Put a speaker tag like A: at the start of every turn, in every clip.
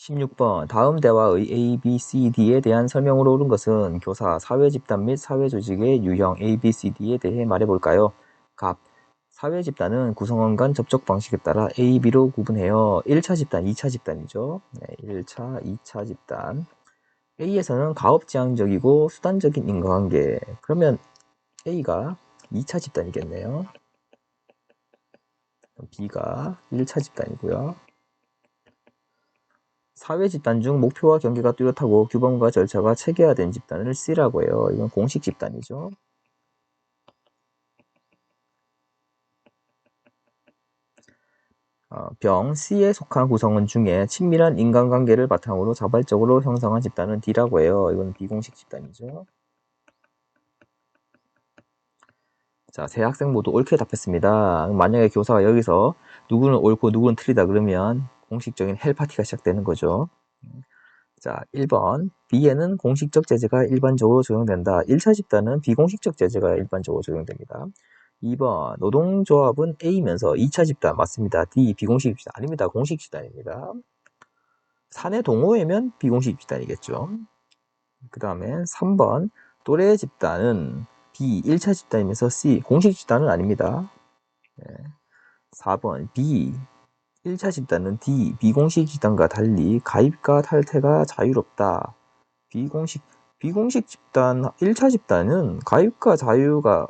A: 16번 다음 대화의 A, B, C, D에 대한 설명으로 옳은 것은 교사, 사회집단 및 사회조직의 유형 A, B, C, D에 대해 말해볼까요? 갑. 사회집단은 구성원 간 접촉 방식에 따라 A, B로 구분해요. 1차 집단, 2차 집단이죠. 네, 1차, 2차 집단. A에서는 가업지향적이고 수단적인 인과관계. 그러면 A가 2차 집단이겠네요. B가 1차 집단이고요. 사회 집단 중 목표와 경계가 뚜렷하고 규범과 절차가 체계화된 집단을 C라고 해요. 이건 공식 집단이죠. 어, 병 C에 속한 구성원 중에 친밀한 인간관계를 바탕으로 자발적으로 형성한 집단은 D라고 해요. 이건 비공식 집단이죠. 자, 세 학생 모두 옳게 답했습니다. 만약에 교사가 여기서 누구는 옳고 누구는 틀리다 그러면 공식적인 헬파티가 시작되는 거죠. 자, 1번. B에는 공식적 제재가 일반적으로 적용된다. 1차 집단은 비공식적 제재가 일반적으로 적용됩니다. 2번. 노동조합은 A면서 2차 집단 맞습니다. D. 비공식 집단 아닙니다. 공식 집단입니다. 사내 동호회면 비공식 집단이겠죠. 그 다음에 3번. 또래 집단은 B. 1차 집단이면서 C. 공식 집단은 아닙니다. 네. 4번. B. 1차 집단은 D, 비공식 집단과 달리 가입과 탈퇴가 자유롭다. 비공식, 비공식 집단, 1차 집단은 가입과 자유가,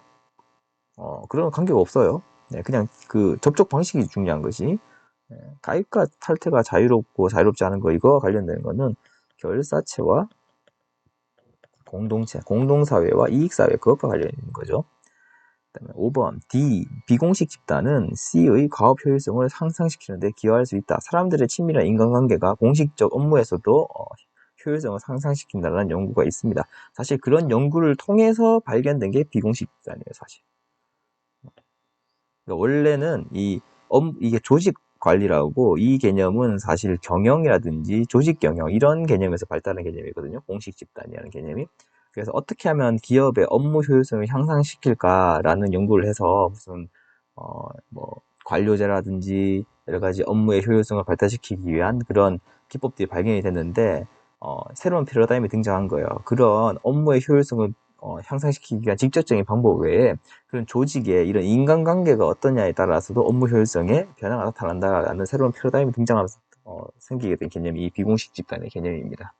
A: 어, 그런 관계가 없어요. 네, 그냥 그 접촉 방식이 중요한 것이. 네, 가입과 탈퇴가 자유롭고 자유롭지 않은 거, 이거와 관련된 거는 결사체와 공동체, 공동사회와 이익사회, 그것과 관련 있는 거죠. 그다음에 5번 D 비공식 집단은 C의 과업 효율성을 상승시키는데 기여할 수 있다. 사람들의 친밀한 인간관계가 공식적 업무에서도 어, 효율성을 상승시킨다는 연구가 있습니다. 사실 그런 연구를 통해서 발견된 게 비공식 집단이에요, 사실. 그러니까 원래는 이 업, 이게 조직 관리라고 이 개념은 사실 경영이라든지 조직 경영 이런 개념에서 발달한 개념이거든요. 공식 집단이라는 개념이. 그래서 어떻게 하면 기업의 업무 효율성을 향상시킬까라는 연구를 해서 무슨 어 뭐 관료제라든지 여러 가지 업무의 효율성을 발달시키기 위한 그런 기법들이 발견이 됐는데 어 새로운 패러다임이 등장한 거예요. 그런 업무의 효율성을 어, 향상시키기 위한 직접적인 방법 외에 그런 조직의 이런 인간관계가 어떠냐에 따라서도 업무 효율성에 변화가 나타난다라는 새로운 패러다임이 등장하면서 어, 생기게 된 개념이 이 비공식 집단의 개념입니다.